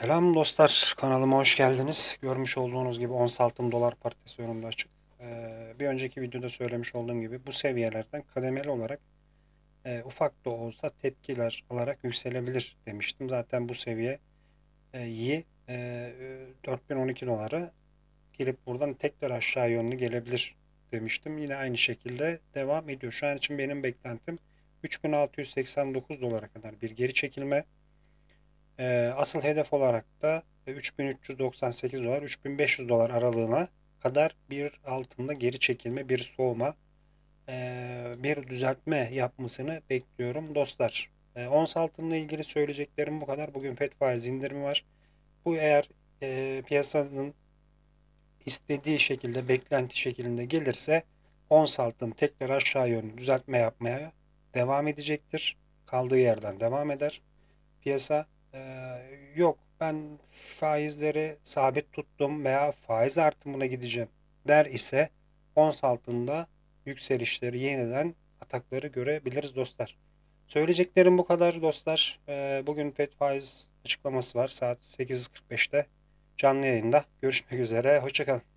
Selam dostlar, kanalıma hoş geldiniz. Görmüş olduğunuz gibi ons altın dolar paritesi önümde açık. Ee, bir önceki videoda söylemiş olduğum gibi bu seviyelerden kademeli olarak e, ufak da olsa tepkiler alarak yükselebilir demiştim. Zaten bu seviye e, iyi e, 4012 doları gelip buradan tekrar aşağı yönlü gelebilir demiştim. Yine aynı şekilde devam ediyor. Şu an için benim beklentim 3689 dolara kadar bir geri çekilme. Ee, asıl hedef olarak da 3398 dolar, 3500 dolar aralığına kadar bir altında geri çekilme, bir soğuma, ee, bir düzeltme yapmasını bekliyorum dostlar. Ee, ons altınla ilgili söyleyeceklerim bu kadar. Bugün FED faiz indirimi var. Bu eğer e, piyasanın istediği şekilde, beklenti şeklinde gelirse ons altın tekrar aşağı yönlü düzeltme yapmaya devam edecektir. Kaldığı yerden devam eder. Piyasa ee, yok ben faizleri sabit tuttum veya faiz artımına gideceğim der ise ons altında yükselişleri yeniden atakları görebiliriz dostlar. Söyleyeceklerim bu kadar dostlar. Ee, bugün FED faiz açıklaması var saat 8.45'te canlı yayında. Görüşmek üzere. Hoşçakalın.